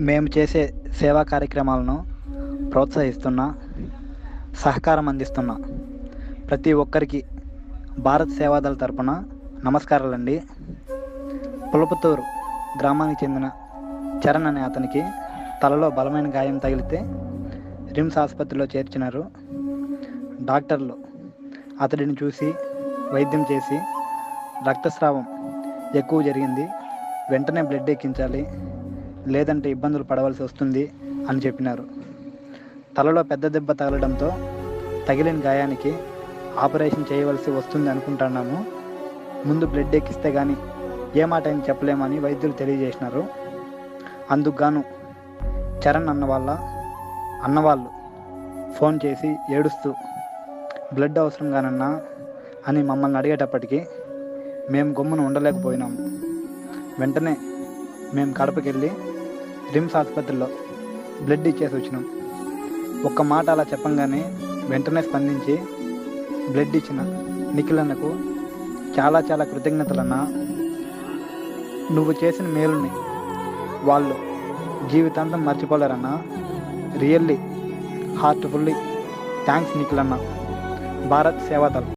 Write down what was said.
మేము చేసే సేవా కార్యక్రమాలను ప్రోత్సహిస్తున్న సహకారం అందిస్తున్న. ప్రతి ఒక్కరికి భారత్ సేవాదళ తరపున నమస్కారాలండి. పులపతూరు గ్రామానికి చెందిన చరణ్ అనే అతనికి తలలో బలమైన గాయం తగిలితే రిమ్స్ ఆసుపత్రిలో చేర్చినారు. డాక్టర్లు అతడిని చూసి వైద్యం చేసి రక్తస్రావం ఎక్కువ జరిగింది. వెంటనే బ్లడ్ ఎక్కించాలి. లేదంటే ఇబ్బందులు పడవలసి వస్తుంది అని చెప్పినారు. తలలో పెద్ద దెబ్బ తగలడంతో తగిలిన గాయానికి ఆపరేషన్ చేయవలసి వస్తుంది అనుకుంటున్నాము. ముందు బ్లడ్ ఎక్కిస్తే కానీ ఏ మాట అని చెప్పలేమని వైద్యులు తెలియజేసినారు. అందుకుగాను చరణ్ అన్న వాళ్ళ అన్నవాళ్ళు ఫోన్ చేసి ఏడుస్తూ బ్లడ్ అవసరం కానన్నా అని మమ్మల్ని అడిగేటప్పటికీ మేము గమ్మున ఉండలేకపోయినాము. వెంటనే మేము కడపకి వెళ్ళి రిమ్స్ ఆసుపత్రిలో బ్లడ్ ఇచ్చేసి వచ్చినాం. ఒక్క మాట అలా చెప్పంగానే వెంటనే స్పందించి బ్లడ్ ఇచ్చిన నిఖిలన్నకు చాలా చాలా కృతజ్ఞతలన్నా. నువ్వు చేసిన మేలుని వాళ్ళు జీవితాంతం మర్చిపోలేరన్నా. రియల్లీ హార్ట్ఫుల్లీ థ్యాంక్స్ నిఖిలన్న. భారత్ సేవాదల్